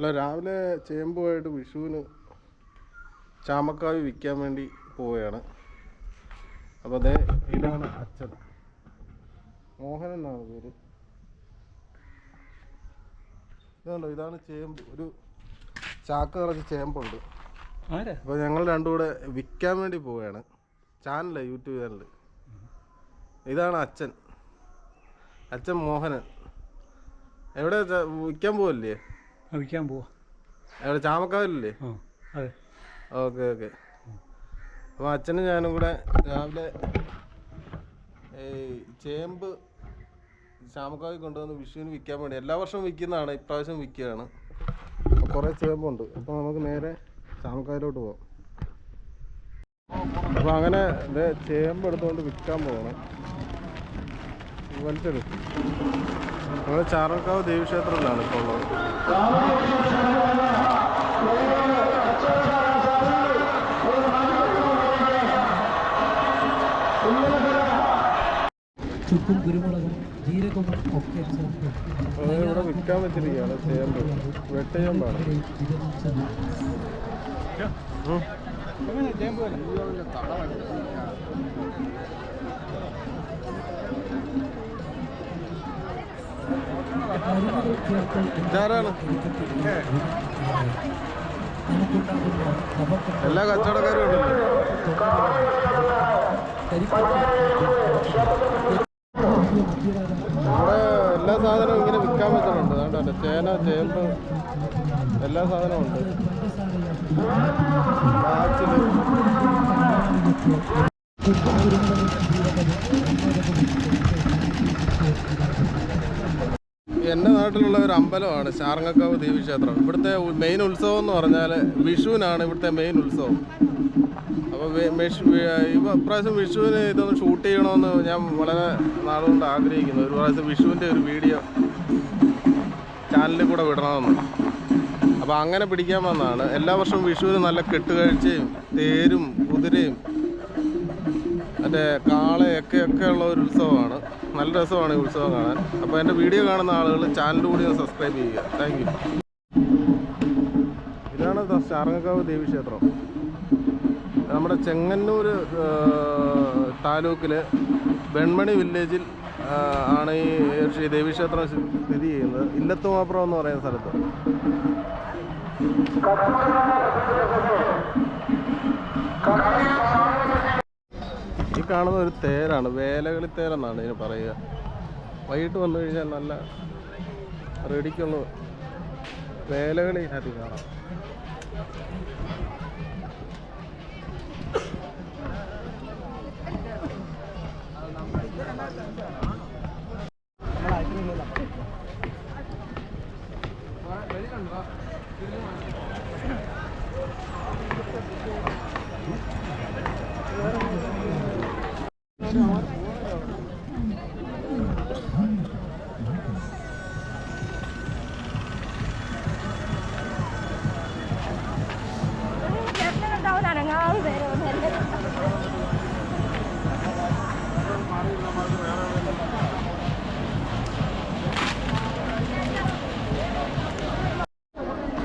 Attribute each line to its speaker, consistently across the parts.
Speaker 1: അല്ല രാവിലെ ചേമ്പുമായിട്ട് വിഷുവിന് ചാമക്കാവി വിൽക്കാൻ വേണ്ടി പോവുകയാണ്. അപ്പോൾ അതേ ഇതാണ് അച്ഛൻ. മോഹൻ എന്നാണ് പേര്. ഇതാണല്ലോ ഇതാണ് ചേമ്പ്. ഒരു ചാക്ക നിറച്ച് ചേമ്പുണ്ട്. അപ്പോൾ ഞങ്ങൾ രണ്ടും കൂടെ വിൽക്കാൻ വേണ്ടി പോവുകയാണ്. ചാനൽ യൂട്യൂബ് ചാനൽ ഇതാണ് അച്ഛൻ. അച്ഛൻ മോഹനൻ. എവിടെ വിൽക്കാൻ പോവല്ലേ?
Speaker 2: വിൽക്കാൻ പോവാ.
Speaker 1: എവിടെ ചാമക്കാവിലല്ലേ?
Speaker 2: ആ അതെ.
Speaker 1: Okay okay. അപ്പോൾ അച്ഛനും ഞാനും കൂടെ രാവിലെ ചേമ്പ് ചാമക്കാവി കൊണ്ടുവന്ന് വിഷുവിന് വിൽക്കാൻ വേണ്ടി എല്ലാ വർഷവും വിൽക്കുന്നതാണ് ഇപ്രാവശ്യം വിൽക്കുകയാണ്. കുറേ ചേമ്പുണ്ട്. അപ്പോൾ നമുക്ക് നേരെ ചാമക്കാവിലോട്ട് പോവാം. അപ്പോൾ അങ്ങനെ ചേമ്പ് എടുത്തുകൊണ്ട് വിൽക്കാൻ പോകണം വലിച്ചെടുക്കും. നമ്മൾ ചാറക്കാവ് ദേവീക്ഷേത്രത്തിലാണ് ഇപ്പോൾ ഉള്ളത്.
Speaker 3: ചുക്കും കുരുമുളകും ജീരകവും ഒക്കെ
Speaker 1: ഇവിടെ വിൽക്കാൻ വെച്ചിരിക്കുകയാണ് ചേമ്പ് വെട്ടചേമ്പാണ്. ഉം. എല്ലാ കച്ചവടക്കാരും ഇവിടെ എല്ലാ സാധനവും ഇങ്ങനെ വിൽക്കാൻ വെച്ചിട്ടുണ്ട് അതുകൊണ്ടല്ലേ ചേന ചേമ്പ് എല്ലാ സാധനവും ഉണ്ട് എന്റെ നാട്ടിലുള്ള ഒരു അമ്പലമാണ് ശാർങ്ങക്കാവ് ദേവീക്ഷേത്രം. ഇവിടുത്തെ മെയിൻ ഉത്സവം എന്ന് പറഞ്ഞാൽ വിഷുവിനാണ് ഇവിടുത്തെ മെയിൻ ഉത്സവം. അപ്പോൾ ഇപ്രാവശ്യം വിഷുവിന് ഇതൊന്ന് ഷൂട്ട് ചെയ്യണമെന്ന് ഞാൻ വളരെ നാളുകൊണ്ട് ആഗ്രഹിക്കുന്നു. ഒരു പ്രാവശ്യം വിഷുവിന്റെ ഒരു വീഡിയോ ചാനലിൽ കൂടെ വിടണമെന്ന്. അപ്പോൾ അങ്ങനെ പിടിക്കാൻ വന്നതാണ്. എല്ലാ വർഷവും വിഷുവിന് നല്ല കെട്ടുകാഴ്ചയും തേരും കുതിരയും മറ്റേ കാളയൊക്കെ ഒക്കെ ഉള്ള ഒരു ഉത്സവമാണ്. നല്ല രസമാണ് ഈ ഉത്സവം കാണാൻ. അപ്പോൾ എന്റെ വീഡിയോ കാണുന്ന ആളുകൾ ചാനൽ കൂടി ഒന്ന് സബ്സ്ക്രൈബ് ചെയ്യുക. താങ്ക് ഇതാണ് ശാർങ്ങക്കാവ് ദേവീക്ഷേത്രം. നമ്മുടെ ചെങ്ങന്നൂർ താലൂക്കിൽ വെൺമണി വില്ലേജിൽ ആണ് ഈ ശ്രീ ദേവീക്ഷേത്രം സ്ഥിതി ചെയ്യുന്നത്. ഇല്ലത്തുമാപ്രം എന്ന് പറയുന്ന സ്ഥലത്ത്. ഈ കാണുന്ന ഒരു തേരാണ് വേലകളി തേരെന്നാണ് ഇതിന് പറയുക. വൈകിട്ട് വന്നു കഴിഞ്ഞാൽ നല്ല റെഡിക്കുള്ള വേലകളി ഇതിനകത്ത് കാണാം.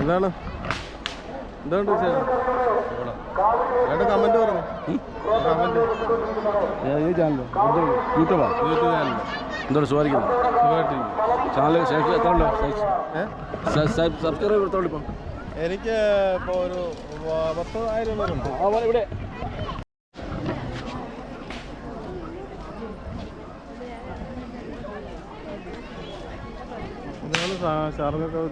Speaker 1: എന്താണ്? എന്താണ് ചേട്ടാ കമന്റ് പറഞ്ഞു
Speaker 2: ചാനലോ യൂട്യൂബാ?
Speaker 1: യൂട്യൂബ് ചാനലിൽ
Speaker 2: എന്തോട് സുഖമായിരിക്കുന്നു? ചാനൽ സബ്സ്ക്രൈബ് എടുത്തോളൂ ഇപ്പം?
Speaker 1: എനിക്ക് ഇപ്പോൾ ഒരു പത്തായിരം
Speaker 2: ഇവിടെ.
Speaker 1: ഇതാണ് ശാ- ശാർങ്ങക്കാവ്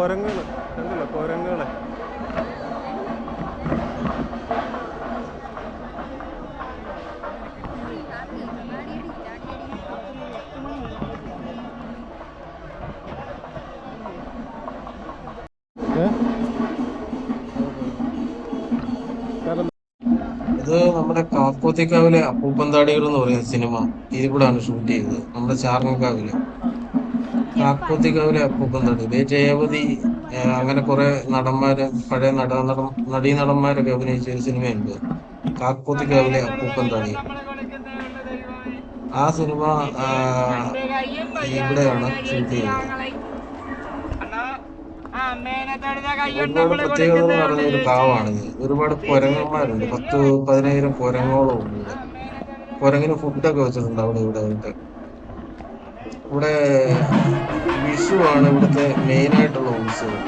Speaker 1: ദേവീക്ഷേത്രം കണ്ടല്ലോ
Speaker 4: ഇത് നമ്മുടെ കാക്കോത്തിക്കാവിലെ അപ്പൂപ്പന്താടികൾ എന്ന് പറയുന്ന സിനിമ. ഇതിവിടാണ് ഷൂട്ട് ചെയ്തത്. നമ്മുടെ ചാർങ്ങക്കാവിൽ കാക്കോത്തിക്കാവിലെ അപ്പൂപ്പൻ തടി ഇതേ ജയവതി അങ്ങനെ കുറെ നടന്മാര് പഴയ നട നട നടീ നടന്മാരൊക്കെ അഭിനയിച്ച ഒരു സിനിമയുണ്ട്. കാക്കോത്തിക്കാവിലെ അപ്പൂപ്പൻ തടി ആ സിനിമ ഇവിടെയാണ് ഷൂട്ട് ചെയ്തത് ഒരുപാട് പ്രത്യേകത എന്ന് പറഞ്ഞ ഒരു കാവാണിത് ഒരുപാട് കുരങ്ങന്മാരുണ്ട്. പത്ത് പതിനായിരം കുരങ്ങോളം ഉണ്ട്. ഇവിടെ കുരങ്ങിന് ഫുഡൊക്കെ വെച്ചിട്ടുണ്ട് അവിടെ ഇവിടെ. ഇവിടെ വിഷു ആണ് ഇവിടുത്തെ മെയിൻ ആയിട്ടുള്ള ഉത്സവം.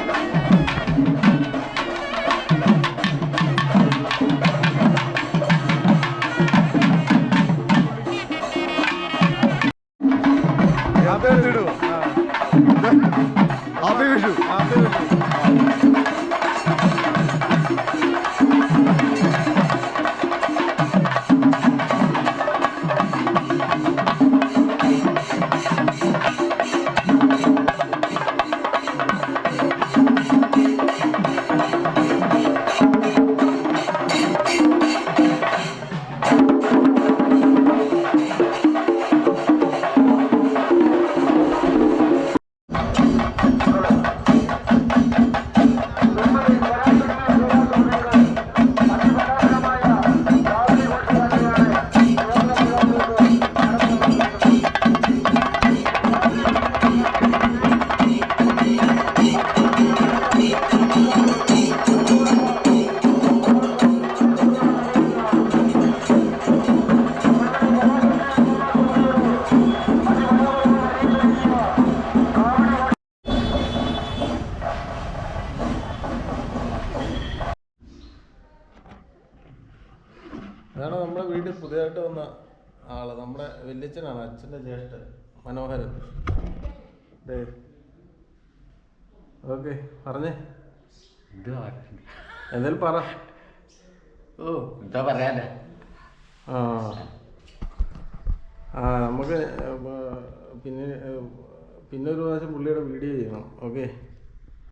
Speaker 1: അതാണ് നമ്മുടെ വീട്ടിൽ പുതിയതായിട്ട് വന്ന ആൾ. നമ്മുടെ വല്യച്ഛനാണ് അച്ഛന്റെ ജ്യേഷ്ഠൻ മനോഹരൻ. ദേ. ഓക്കെ പറഞ്ഞേ. എന്തായാലും പറ.
Speaker 5: ഓ എന്താ പറയാനാ?
Speaker 1: ആ. ആ നമുക്ക് പിന്നെ പിന്നെ ഒരു പ്രാവശ്യം പുള്ളിയുടെ വീഡിയോ ചെയ്യണം. ഓക്കെ?